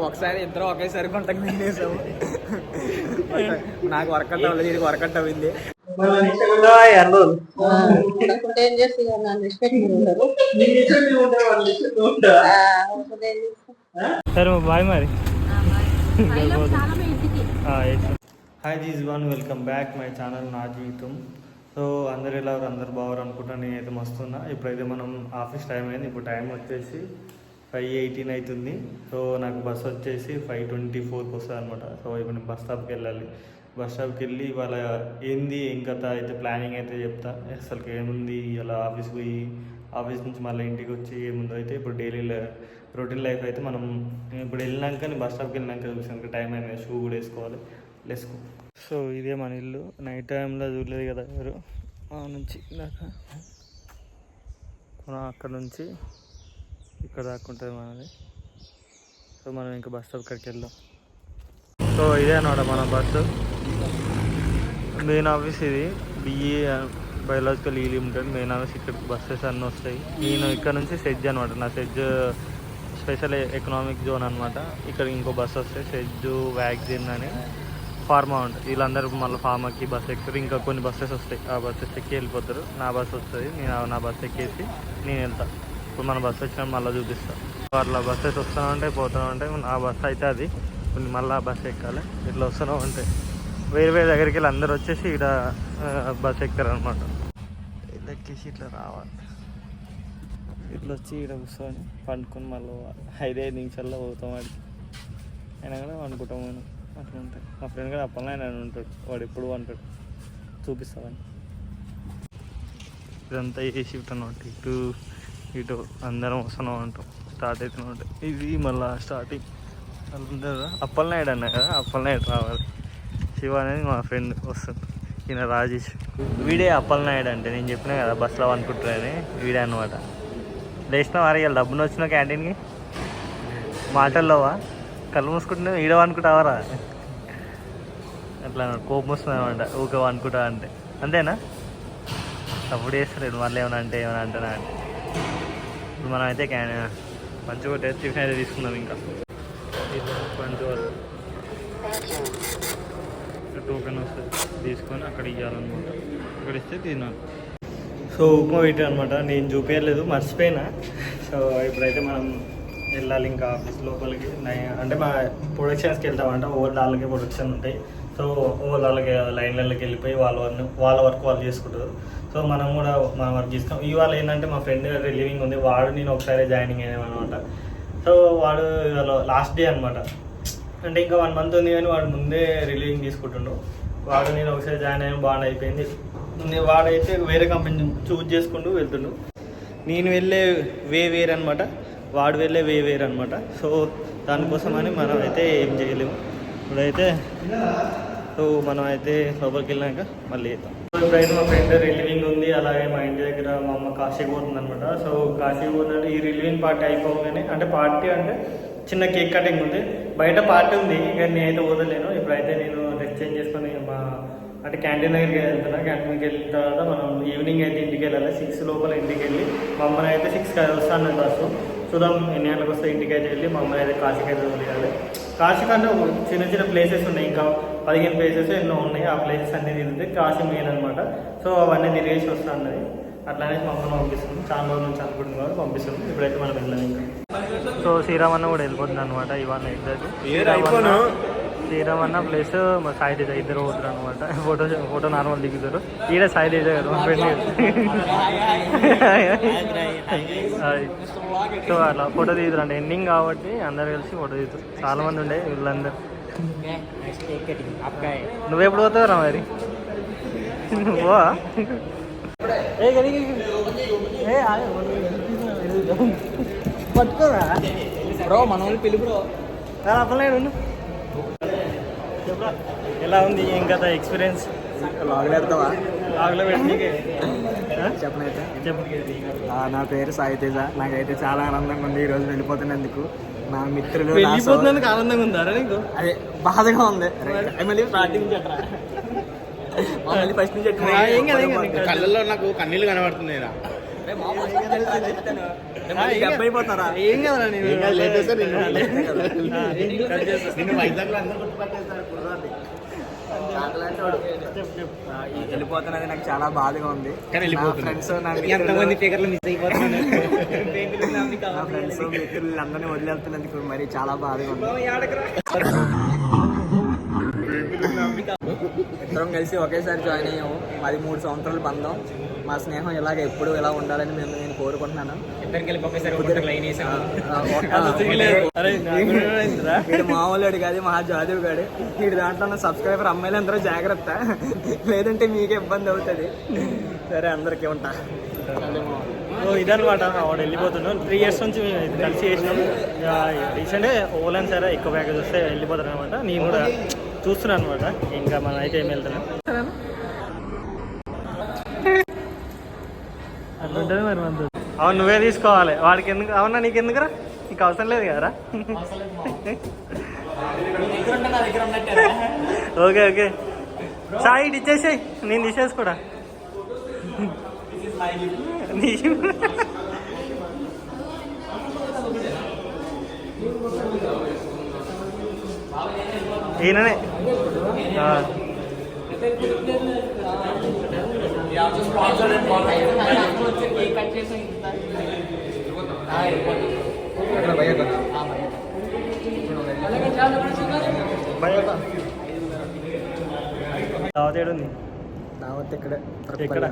ఒకసారి ఇద్దరు ఒకేసారి కొంటకు తినేసాము నాకు వర్కౌట్ అవ్వలేదు ఇది వర్కౌట్ అవ్వింది? సరే బాయ్ మరి. ఇంటికి hi these one welcome back my channel నా జీవితం సో అందరు ఎలా అందరు బాగారు అనుకుంటా నేనైతే మస్తున్నా. ఇప్పుడైతే మనం ఆఫీస్ టైం అయింది. ఇప్పుడు టైం వచ్చేసి ఫైవ్ ఎయిటీన్ అవుతుంది సో నాకు బస్ వచ్చేసి ఫైవ్ ట్వంటీ ఫోర్కి వస్తుంది అనమాట సో ఇప్పుడు నేను బస్ స్టాప్కి వెళ్ళాలి. బస్ స్టాప్కి వెళ్ళి ఇవాళ ఏంది? ఏం కథ? అయితే ప్లానింగ్ అయితే చెప్తా. అసలు ఏముంది? ఇలా ఆఫీస్కి పోయి ఆఫీస్ నుంచి మళ్ళీ ఇంటికి వచ్చి ఏముందో అయితే ఇప్పుడు డైలీ రొటీన్ లైఫ్ అయితే మనం ఇప్పుడు వెళ్ళినాక బస్ స్టాప్కి వెళ్ళినాక చూసాను టైం అయినా షూ కూడా వేసుకోవాలి. లెస్కో సో ఇదే మన ఇల్లు. నైట్ టైంలో చూడలేదు కదా ఎవరు? ఆ నుంచి దాకా మనం అక్కడ నుంచి ఇక్కడ దాకా ఉంటుంది మనది. సో మనం ఇంకా బస్ స్టాప్ ఇక్కడికి వెళ్దాం. సో ఇదే అనమాట మన బస్సు మెయిన్ ఆఫీస్ ఇది. BE biological E limited main office ఇక్కడికి బస్సెస్ అన్నీ వస్తాయి. నేను ఇక్కడ నుంచి సెజ్ అనమాట నా సెజ్ స్పెషల్ ఎకనామిక్ జోన్ అనమాట ఇక్కడ ఇంకో బస్ వస్తాయి సెజ్ వ్యాక్సిన్ అని ఫార్మా ఉంటుంది. వీళ్ళందరూ మళ్ళీ ఫార్మాకి బస్ ఎక్కుతారు ఇంకా కొన్ని బస్సెస్ వస్తాయి. ఆ బస్సెస్ ఎక్కి వెళ్ళిపోతారు. నా బస్సు వస్తుంది. నేను ఆ- నా బస్సు ఎక్కేసి నేను వెళ్తాను ఇప్పుడు మన బస్సు వచ్చినా మళ్ళీ చూపిస్తాను అట్లా బస్సెస్ వస్తూనే ఉంటాయి పోతూనే ఉంటాయి. నా బస్సు అయితే అది. కొన్ని మళ్ళీ ఆ ఎక్కాలి. ఇట్లా వస్తూనే ఉంటాయి. వేరే వేరే దగ్గరికి వెళ్ళి అందరు వచ్చేసి ఇక్కడ బస్సు ఎక్కుతారు అనమాట ఇట్లా ఎక్కేసి ఇట్లా రావాలి. ఇట్లా వచ్చి ఇక్కడ కూర్చొని పండుకొని మళ్ళీ ఐదు ఐదు నిమిషాల్లో పోతాం వాడికి అయినా కూడా పండుకుంటాం నేను అట్లా ఉంటాయి మా ఫ్రెండ్ కూడా అప్పలనే ఆయన ఉంటాడు వాడు ఎప్పుడు అంటాడు. చూపిస్తామని ఇదంతా ఏ షిఫ్ట్ అనమాట ఇటు ఇటు అందరం వస్తున్నాం అంటాం. స్టార్ట్ అవుతున్నాం ఉంటాయి. ఇది మళ్ళీ స్టార్టింగ్ అందరూ అప్పలనాయుడు అన్నా కదా. అప్పలనాయుడు రావాలి. శివ అనేది మా ఫ్రెండ్ వస్తుంది. ఈయన రాజేష్. వీడే అప్పలనాయుడు అంటే. నేను చెప్పినా కదా బస్సులో అనుకుంటున్నాను. వీడే అనమాట లేచిన వారి డబ్బును వచ్చిన క్యాంటీన్కి మాటల్లోవా? కళ్ళు మూసుకుంటున్నా ఈడ అట్లా కోపం వస్తుంది అనమాట ఊకే అనుకుంటా అంటే. అంతేనా? అప్పుడు చేస్తలేడు మళ్ళీ ఏమైనా అంటే ఏమైనా అంటానా అంటే ఇప్పుడు మనం అయితే క్యాన్ మంచిగా టెస్ట్ టిఫిన్ అయితే తీసుకుందాం ఇంకా. టోకెన్ వస్తుంది తీసుకొని అక్కడ ఇవ్వాలన్నమాట అక్కడ ఇస్తే తినాలి. సో ఉప్మా పెట్టాను అనమాట నేను చూపించలేదు మర్చిపోయినా. సో ఇప్పుడైతే మనం వెళ్ళాలి ఇంకా ఆఫీస్ లోపలికి. అంటే మా ప్రొడక్షన్స్కి వెళ్తామంట ఓవర్ వాళ్ళకి ప్రొడక్షన్ ఉంటాయి. సో ఓవర్ వాళ్ళకి లైన్లలోకి వెళ్ళిపోయి వాళ్ళ వర్క్ వాళ్ళ వర్క్ వాళ్ళు చేసుకుంటారు. సో మనం కూడా మన వర్క్ చేస్తాం ఇవాళ ఏంటంటే మా ఫ్రెండ్ రిలీవింగ్ ఉంది. వాడు నేను ఒకసారి జాయినింగ్ అయ్యాను అనమాట సో వాడు లాస్ట్ డే అనమాట అంటే ఇంకా వన్ మంత్ ఉంది కానీ వాడు ముందే రిలీవింగ్ తీసుకుంటుండు. వాడు నేను ఒకసారి జాయిన్ అయ్యాను బాగా అయిపోయింది. వాడైతే వేరే కంపెనీ చూజ్ చేసుకుంటూ వెళ్తుండు. నేను వెళ్ళే వే వేరు అనమాట వాడు వెళ్ళే వే వేరు అనమాట. సో దానికోసమని మనం అయితే ఏం చేయలేము. ఇప్పుడైతే సో మనం అయితే లోపలికి వెళ్ళాక మళ్ళీ చేద్దాం ఇప్పుడైతే మా ఫ్రెండ్ రిలీవింగ్ ఉంది. అలాగే మా ఇంటి దగ్గర మా అమ్మ కాశీకి పోతుంది అనమాట సో కాశీకి పోతుందంటే ఈ రిలీవింగ్ పార్టీ అయిపోగానే అంటే పార్టీ అంటే చిన్న కేక్ కటింగ్ ఉంది. బయట పార్టీ ఉంది కానీ నేనైతే పోదలేను ఇప్పుడైతే నేను డ్రెస్ చేంజ్ చేసుకొని మా అంటే క్యాంటీన్ దగ్గరికి వెళ్తున్నా. క్యాంటీన్కి వెళ్ళిన తర్వాత మనం ఈవినింగ్ అయితే ఇంటికి వెళ్ళాలి. సిక్స్ లోపల ఇంటికి వెళ్ళి మా అయితే సిక్స్ వస్తాను బస్సు. చూద్దాం ఎన్ని గంటలకు వస్తే ఇంటికి అయితే వెళ్ళి. మా అమ్మాయి అయితే కాశీకి అయితే వదిలేయాలి కాశీ కంటే చిన్న చిన్న ప్లేసెస్ ఉన్నాయి. ఇంకా పదిహేను ప్లేసెస్ ఎన్నో ఉన్నాయి. ఆ ప్లేసెస్ అన్ని తిరిగితే కాశీ మెయిన్ అనమాట సో అవన్నీ తిరిగేసి వస్తా అట్లానే మా అమ్మని పంపిస్తుంది చాలా రోజుల నుంచి అనుకుంటుంది కాబట్టి పంపిస్తుంది ఇప్పుడైతే మనం వెళ్ళాలి. ఇంకా సో శ్రీరామన్న కూడా వెళ్ళిపోతుంది అనమాట ఇవాళ శ్రీరామన్న ప్లస్ మా సాయి తేజ ఇద్దరు పోతారు అనమాట ఫోటో ఫోటో నార్మల్ దిగుతారు. ఈడ సాయి తేజ గారు మా ఫ్రెండ్ సో అట్లా ఫోటో దిగుతారు అంటే ఎండింగ్ కాబట్టి అందరు కలిసి ఫోటో దిగుతారు చాలా మంది ఉండే వీళ్ళందరూ. నువ్వెప్పుడు పోతావు రా మరి? నువ్వా ఏ గడి ఏ పట్టుకోరా? బ్రో మన వాళ్ళు పిలుపు బ్రో. అప్పలేడు చెప్పరా ఎలా ఉంది ఏం కదా ఎక్స్పీరియన్స్ లాగలేడతావా ఆగలో పెట్టి చెప్పనైతే నా పేరు సాయి తేజ నాకైతే చాలా ఆనందంగా ఉంది ఈ రోజు వెళ్ళిపోతున్నందుకు. నా మిత్రులు వెళ్ళిపోతున్నందుకు ఆనందంగా ఉందా నీకు? అదే బాధగా ఉంది. మళ్ళీ స్టార్టింగ్ చెప్పరా మమ్మల్ని ఫస్ట్ నుంచి. కళ్ళల్లో నాకు కన్నీళ్ళు కనబడుతున్నాయి ఏం కదా నేను? అందరూ గుర్తుపట్టేస్తారు కుర్రాన్ని. వెళ్ళిపోతున్నది నాకు చాలా బాధగా ఉంది. ఫ్రెండ్స్ ఎంతమంది మిత్రులు ఫిగర్లు మిస్ అయిపోతున్నాను. నా ఫ్రెండ్స్ మిత్రులు అందరినీ వదిలేస్తున్నందుకు మరి చాలా బాధగా ఉంది. ఇద్దరం కలిసి ఒకేసారి జాయిన్ అయ్యాము. మాది మూడు సంవత్సరాల బంధం. మా స్నేహం ఇలాగ ఎప్పుడు ఇలా ఉండాలని మేము నేను కోరుకుంటున్నాను. ఒకేసారి లైన్. వీడు మామూలుడు కాదు మహా జాదేవ్ గాడు. వీడి దాంట్లో ఉన్న సబ్స్క్రైబర్ అమ్మాయిలు అందరూ జాగ్రత్త. లేదంటే మీకే ఇబ్బంది అవుతుంది. సరే అందరికీ ఉంటా. సో ఇదనమాట ఆవిడ వెళ్ళిపోతున్నాం. త్రీ ఇయర్స్ నుంచి కలిసి చేసినాం. రీసెంట్గా ఓలన్ సరే ఎక్కువ ప్యాకేజ్ వస్తే వెళ్ళిపోతారు అనమాట నేను కూడా చూస్తున్నాను అనమాట ఇంకా మనం అయితే ఏం వెళ్తున్నాం? అట్లుంటుంది మరి మన అవును నువ్వే తీసుకోవాలి. వాడికి ఎందుకు అవునా నీకు ఎందుకురా నీకు అవసరం లేదు కదరా? Okay okay. సాయి ఇటు ఇచ్చేసేయి. నేను తీసేసుకోడా? ఈయననే. భయ- దావత్ ఇక్కడ ఎక్కడ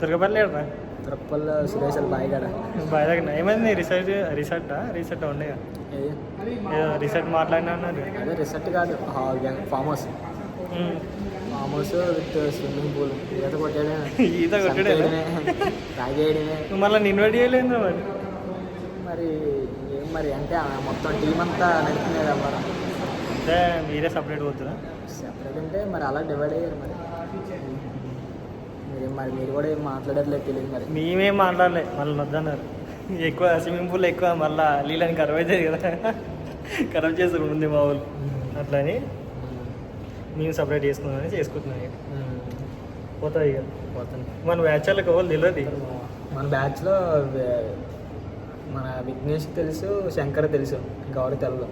తిరగపల్లి ఏడరా తిరుపతిలో సురేష్ బాయ్ గడ బాయ్ దగ్గర ఏమైంది? రిసర్ట్ రిసర్టా రిసర్ట్ ఉండే ఏదో? రిసర్ట్ మాట్లాడినా అన్నారు అదే రిసెట్ కాదు. Farm house with swimming pool. ఈత కొట్టేయడమే. ఈత కొట్టడే తాగేయడమే. మళ్ళీ రెడీ చేయలేదు మరి? మరి ఏం మరి అంటే మొత్తం టీం అంతా నడుపుతున్నారు అవ్వరా అంటే మీరే సపరేట్ పోతురా? సెపరేట్ అంటే మరి అలా డివైడ్ అయ్యారు మరి. మీరు మరి మీరు కూడా ఏం మాట్లాడట్లేదు తెలియదు మరి. మేమేం మాట్లాడలే మళ్ళీ వద్దన్నారు. ఎక్కువ స్విమ్మింగ్ పూల్ ఎక్కువ మళ్ళీ నీళ్ళని ఖరాబ్ అవుతుంది కదా. ఖరాబ్ చేస్తారు ముందే మా వాళ్ళు. అట్లని మేము సపరేట్ చేసుకున్నామని చేసుకుంటున్నాం ఇక పోతుంది ఇక. పోతాను మన బ్యాచ్లకు వాళ్ళు తెలియదు మన బ్యాచ్లో మన విఘ్నేష్ తెలుసు శంకర్ తెలుసు గౌరీ తెల్ల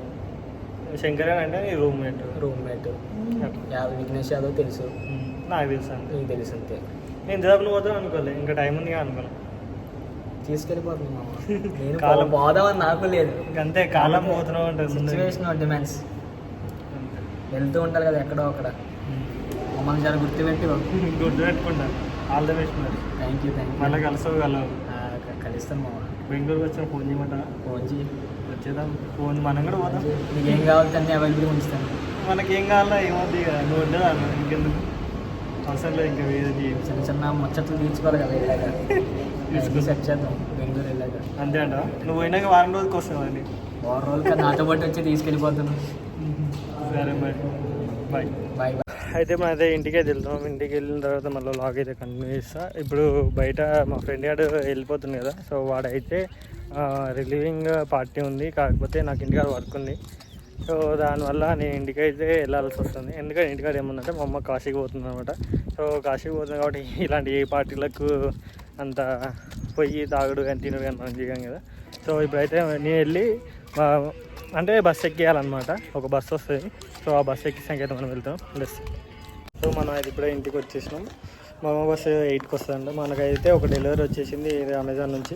శంకర్ అని అంటే నీ రూమ్మేట్ రూమ్మేట్ విఘ్నేష్ యాదవ్ తెలుసు. నాకు తెలుసు అంతే. నీకు తెలుసు అంతే. నేను దాదాపు పోతాం అనుకోలే. ఇంకా టైం ఉంది అనుకోలే. తీసుకెళ్ళిపోతుంది నేను కాలం. పోదామని నాకు లేదు. ఇంక అంతే కాలం పోతున్నావు ముందు. Situation demands. వెళ్తూ ఉంటారు కదా ఎక్కడో అక్కడ. మమ్మల్ని చాలా గుర్తుపెట్టి. గుర్తు పెట్టుకుంటా ఆల్ ద బెస్ట్ మరి థ్యాంక్ యూ థ్యాంక్ మళ్ళీ కలుస్తావు కలవు యూ కలుస్తాను మామ బెంగళూరు వచ్చిన ఫోన్ చేయమంటారా ఫోన్ చేయి. వచ్చేద్దాం. ఫోన్ మనం కూడా పోదాం. నీకు ఏం కావాలి అన్నీ అవైలబుల్ ఉంచుతాను. మనకి ఏం కావాలో ఏమవుతుంది ఇక. నువ్వు ఉండదా? అన్న ఇంకెందుకు? అవసరం లేదు ఇంకా వేరే. చిన్న చిన్న ముచ్చట్లు తీర్చుకోవాలి కదా వెళ్ళాక సెట్ చేద్దాం. బెంగళూరు వెళ్ళాక. అంతే అంట నువ్వు పోయినాక వారం రోజుకి వస్తావు అండి? వారం రోజులు నాతో పాటు వచ్చి తీసుకెళ్ళిపోతాను. సరే బాయ్ బాయ్ బాయ్ బాయ్ అయితే మనం అయితే ఇంటికే వెళ్తాం ఇంటికి వెళ్ళిన తర్వాత మళ్ళీ లాగ్ అయితే కంటిన్యూ చేస్తా. ఇప్పుడు బయట మా ఫ్రెండ్ గారు వెళ్ళిపోతుంది కదా. సో వాడైతే రిలీవింగ్ పార్టీ ఉంది. కాకపోతే నాకు ఇంటికాడ వర్క్ ఉంది. సో దానివల్ల నేను ఇంటికి అయితే వెళ్ళాల్సి వస్తుంది. ఎందుకంటే ఇంటికాడ ఏముందంటే మా అమ్మ కాశీకి పోతుంది అనమాట. సో కాశీకి పోతుంది కాబట్టి ఇలాంటి ఏ పార్టీలకు అంత పొయ్యి తాగుడు కానీ తినుడు కానీ మనం చేయం కదా. సో ఇప్పుడైతే నేను వెళ్ళి మా అంటే బస్ ఎక్కేయాలన్నమాట. ఒక బస్సు వస్తుంది. సో ఆ బస్సు ఎక్కిసాక అయితే మనం వెళ్తాం బస్ సో మనం అయితే ఇప్పుడే ఇంటికి వచ్చేసినాం. మా అమ్మ బస్సు ఎయిట్కి వస్తుందండి మనకైతే ఒక డెలివరీ వచ్చేసింది ఇది అమెజాన్ నుంచి.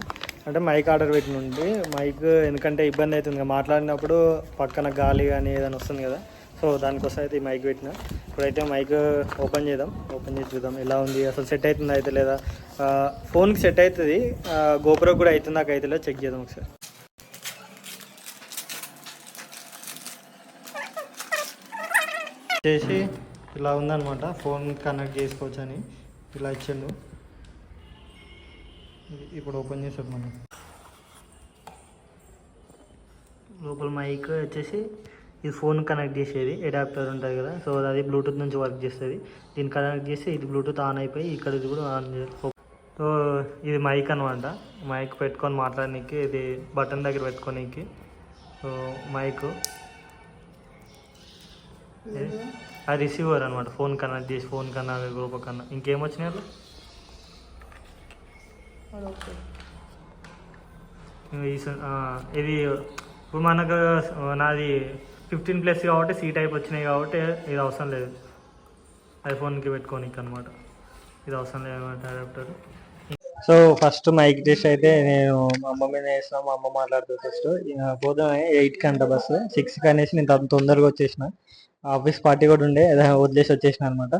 అంటే మైక్ ఆర్డర్ పెట్టిన ఉంది మైక్ ఎందుకంటే ఇబ్బంది అవుతుంది కదా. మాట్లాడినప్పుడు పక్కన గాలి కానీ ఏదైనా వస్తుంది కదా. సో దానికోసం అయితే ఈ మైక్ పెట్టిన. ఇప్పుడైతే మైక్ ఓపెన్ చేద్దాం. ఓపెన్ చేసి చూద్దాం. ఎలా ఉంది? అసలు సెట్ అవుతుందా అయితే లేదా? ఫోన్కి సెట్ అవుతుంది. గోపురం కూడా అవుతుంది. నాకు అయితే చెక్ చేద్దాం ఒకసారి. చేసి ఇలా ఉందనమాట ఫోన్ కనెక్ట్ చేసుకోవచ్చు అని ఇలా ఇచ్చిండు. ఇప్పుడు ఓపెన్ చేసాడు మనం లోపల మైక్ వచ్చేసి ఇది ఫోన్ కనెక్ట్ చేసేది. అడాప్టర్ ఉంటుంది కదా. సో అది బ్లూటూత్ నుంచి వర్క్ చేస్తుంది. దీన్ని కనెక్ట్ చేస్తే ఇది బ్లూటూత్ ఆన్ అయిపోయి ఇక్కడ ఇది కూడా ఆన్ సో ఇది మైక్ అనమాట మైక్ పెట్టుకొని మాట్లాడడానికి ఇది బటన్ దగ్గర పెట్టుకోనికి. సో మైక్ ఆ రిసీవర్ అనమాట ఫోన్ కనెక్ట్ చేసి ఫోన్ కన్నా గ్రూప్ కన్నా. ఇంకేం వచ్చినాయి అట్లా ఈ స- ఆ, ఇది ఇప్పుడు మనకు నాది ఫిఫ్టీన్ ప్లస్ కాబట్టి సీ టైప్ వచ్చినాయి కాబట్టి ఇది అవసరం లేదు. ఐఫోన్కి పెట్టుకోనికి అనమాట ఇది అవసరం లేదు adapter so first mike test అయితే నేను మా అమ్మ మీద వేసిన మా అమ్మ మాట్లాడుతుంది ఫస్ట్ పోదాం ఎయిట్కి అంట బస్సు సిక్స్కి అనేసి నేను తొం- తొందరగా వచ్చేసిన. ఆఫీస్ పార్టీ కూడా ఉండే అదే వదిలేసి వచ్చేసిన అనమాట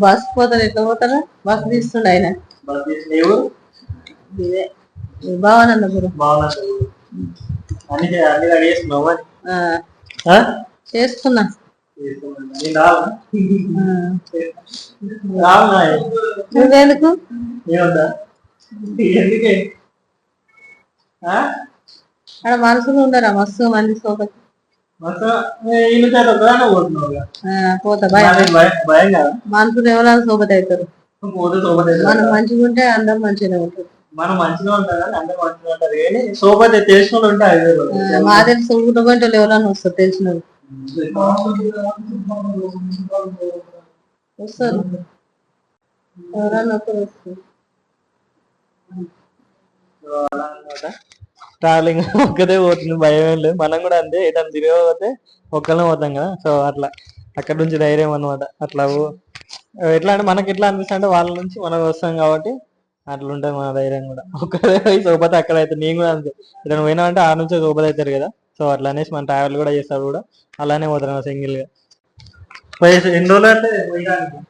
బస్ పోతారు ఎట్లా పోతారు బస్ తీస్తుండ ఆయన. భావనందపురం బాగున్నా నువ్వెందుకు? ఆడ మనుషులు ఉండరా? మస్తు మంది కదా. మనుషులు ఎవరైనా సోపతి అవుతారు మనం మంచిగా ఉంటే అందరు మంచిగానే ఉంటారు మనం మంచిగా ఉంటాం కానీ అందరూ మంచిగా ఉంటారు కానీ సోపతి తెలిసిన వాళ్ళు ఉంటే ఐదు వేలు ఆ, మా తెలిసి ఊటగంటలు ఎవరైనా వస్తారు తెలిసిన వాళ్ళు. వస్తారు ఒకరు వస్తారు ట్రావెలింగ్ ఒక్కదే పోతుంది భయం ఏం లేదు. మనం కూడా అంతే ఎటన్నా తిరగకపోతే ఒక్కళ్ళే పోతాం కదా. సో అట్లా. అక్కడ నుంచి ధైర్యం అనమాట అట్లా ఎట్లా అంటే మనకి ఎట్లా అనిపిస్తుంది అంటే వాళ్ళ నుంచి మనం వస్తాం కాబట్టి అట్లా ఉంటుంది మన ధైర్యం కూడా. ఒక్కదే పోయి సోపతే అక్కడ అయితే నేను కూడా అంతే. ఇతను పోయినా అంటే ఆ నుంచి సోపతి అవుతారు కదా. సో అట్లా అనేసి మన ట్రావెల్ కూడా చేస్తారు కూడా. అలానే పోతారు సింగిల్గా. ఎన్ని రోజులు అంటే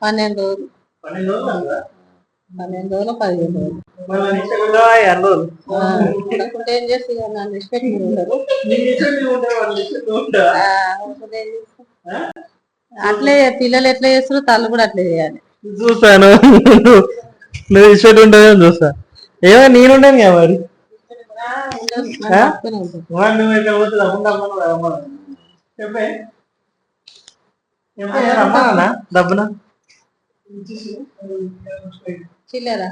పన్నెండు రోజులు. పన్నెండు రోజులు అంటారా? పన్నెండు రోజులు పదిహేను రోజులు. ఏం చేస్తే ఇక నన్ను రెస్పెక్ట్ ఉండరు నీకు ఇష్టం నీకు ఉంటే వాళ్ళు ఇష్టం ఉంటా ఆ, ఉండకుంటే ఏం చేస్తాం? అట్లే పిల్లలు ఎట్లా చేస్తారో తల్లు కూడా అట్లే చేయాలి. చూస్తాను. నువ్వు ఇష్టం ఉంటుందని చూస్తా. ఏమో నేనుంటాను కదా మరి ఉండరు, నన్ను పక్కనే ఉంటారు. వాడు నువ్వు ఇక్కడ పోతే చెప్పే రమ్మన్నా? డబ్బున? చిల్లరా.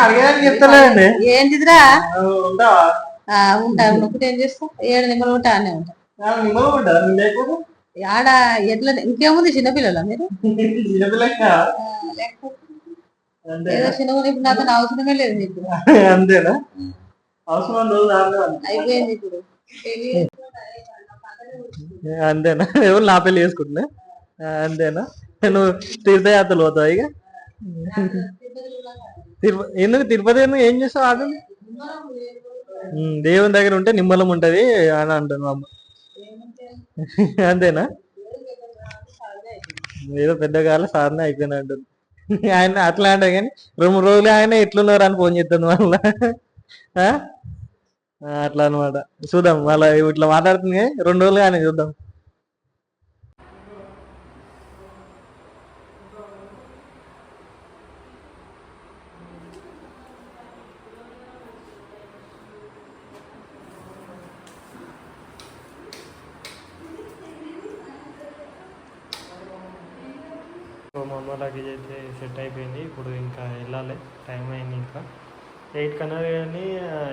అడిగేదానికి చెప్తలేదండి. ఏంటిదిరా? ఉంటా. ఏం చేస్తాం ఏడు నిమ్మలు ఉంటా అనే ఆడ ఎట్లా? ఇంకేముంది చిన్నపిల్లల మీరు? ఏదో ఇప్పుడు నాతో అవసరమే లేదు మీకు అంతేనా? అవసరం రోజు రాదు అయిపోయింది ఇప్పుడు. పెళ్ళి అంతేనా? ఎవరు నా పెళ్ళి చేసుకుంటున్నా? అంతేనా? నువ్వు తీర్థయాత్రలు పోతావు ఇక? తిరుపతి ఎందుకు తిరుపతి ఎందుకు ఏం చేస్తావు ఆటలు దేవుని దగ్గర ఉంటే నిమ్మలం ఉంటది అని అంటాను అమ్మ. అంతేనా? ఏదో పెద్ద కాల సాధన అయిపోయినా అంటుంది. ఆయన అట్లా అంటే కానీ రెండు రోజులు ఆయన ఎట్లున్నారు అని ఫోన్ చేస్తాను? ఆ, అట్లా అనమాట చూద్దాం మళ్ళీ ఇట్లా మాట్లాడుతుంది రెండు రోజులు కానీ చూద్దాం. సో మా అమ్మ లగేజ్ అయితే సెట్ అయిపోయింది. ఇప్పుడు ఇంకా వెళ్ళాలి. టైం అయింది ఇంకా. ఎయిట్ కన్నా కానీ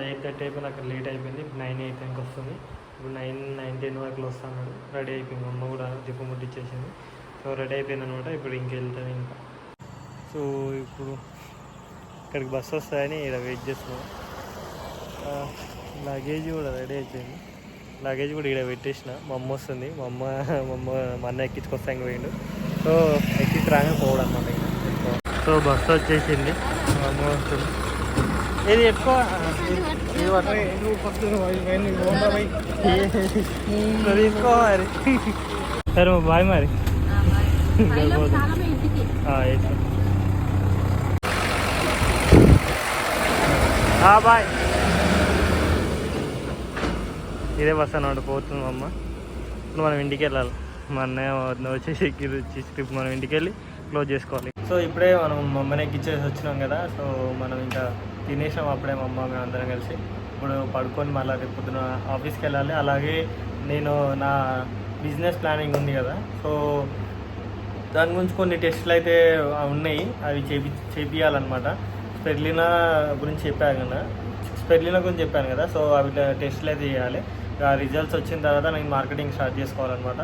ఎయిట్ థర్టీ అయిపోయింది అక్కడ లేట్ అయిపోయింది. ఇప్పుడు నైన్ ఎయిట్ టైంకి వస్తుంది. ఇప్పుడు నైన్ నైన్ టెన్ వరకు వస్తాను రెడీ అయిపోయింది. అమ్మ కూడా జిప్పు ముట్టించేసింది సో రెడీ అయిపోయింది అనమాట ఇప్పుడు ఇంకెళ్తాను ఇంకా. సో ఇప్పుడు ఇక్కడికి బస్సు వస్తాయని ఇక్కడ వెయిట్ చేస్తున్నాం. లగేజ్ కూడా రెడీ అయిపోయింది. లగేజ్ కూడా ఇక్కడ పెట్టేసిన. మా అమ్మ వస్తుంది. మా అమ్మ మా అమ్మ మా అన్న ఎక్కించుకొస్తాను పోయిండు. సో ఎక్కించి రాగానే పోవడం అన్నమాట సో బస్సు వచ్చేసింది. మా అమ్మ వస్తుంది. ఇది ఎక్కువ తీసుకో మరి. సరే బాయ్ మరి. బాయ్. ఇదే బస్ అన్నమాట పోతుంది అమ్మ. ఇప్పుడు మనం ఇంటికి వెళ్ళాలి. మా అన్నయ్య వచ్చేసి ఎక్కి వచ్చేసి మనం ఇంటికి వెళ్ళి క్లోజ్ చేసుకోవాలి. సో ఇప్పుడే మనం మా ఇచ్చేసి వచ్చినాం కదా సో మనం ఇంకా తినేసాం అప్పుడే మా అమ్మ మేము అందరం కలిసి. ఇప్పుడు పడుకొని మళ్ళీ రేపు పొద్దున ఆఫీస్కి వెళ్ళాలి. అలాగే నేను నా బిజినెస్ ప్లానింగ్ ఉంది కదా సో దాని గురించి కొన్ని టెస్టులు అయితే ఉన్నాయి. అవి చేపి చేపియాలన్నమాట. స్పెర్లినా గురించి చెప్పాను కదా స్పెర్లినా గురించి చెప్పాను కదా సో అవి టెస్టులు అయితే చేయాలి. రిజల్ట్స్ వచ్చిన తర్వాత నేను మార్కెటింగ్ స్టార్ట్ చేసుకోవాలన్నమాట.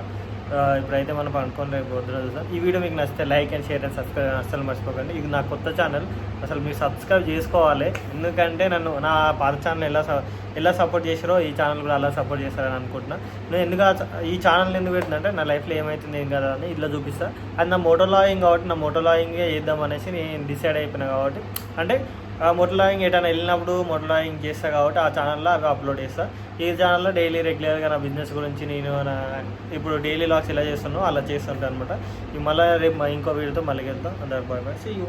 ఇప్పుడైతే మనం అనుకోని రేపు వద్దు సార్. ఈ వీడియో మీకు నచ్చితే like and share and subscribe అస్సలు మర్చిపోకండి. ఇది నా కొత్త ఛానల్. అసలు మీరు సబ్స్క్రైబ్ చేసుకోవాలి. ఎందుకంటే నన్ను నా పాత ఛానల్ ఎలా స- ఎలా సపోర్ట్ చేసారో ఈ ఛానల్ కూడా అలా సపోర్ట్ చేస్తారని అనుకుంటున్నా. నేను ఎందుకు ఈ ఛానల్ ఎందుకు పెట్టినంటే నా లైఫ్లో ఏమవుతుంది ఏం కదా అని ఇట్లా చూపిస్తా. అది నా మోటో లాయింగ్ కాబట్టి నా మోటో లాయింగే చేద్దాం అనేసి నేను డిసైడ్ అయిపోయినా కాబట్టి. అంటే ఆ ఎటైనా వెళ్ళినప్పుడు మోటో చేస్తా కాబట్టి ఆ ఛానల్లో అవి అప్లోడ్ చేస్తా. ఈ ఛానల్లో డైలీ రెగ్యులర్గా నా బిజినెస్ గురించి నేను నా ఇప్పుడు డైలీ లాగ్స్ ఎలా చేస్తున్నానో అలా చేస్తుంటాను అనమాట మళ్ళీ రేపు ఇంకో వీడియోతో మళ్ళీ వెళ్తాం అందరు బాయ్ బాయ్. See you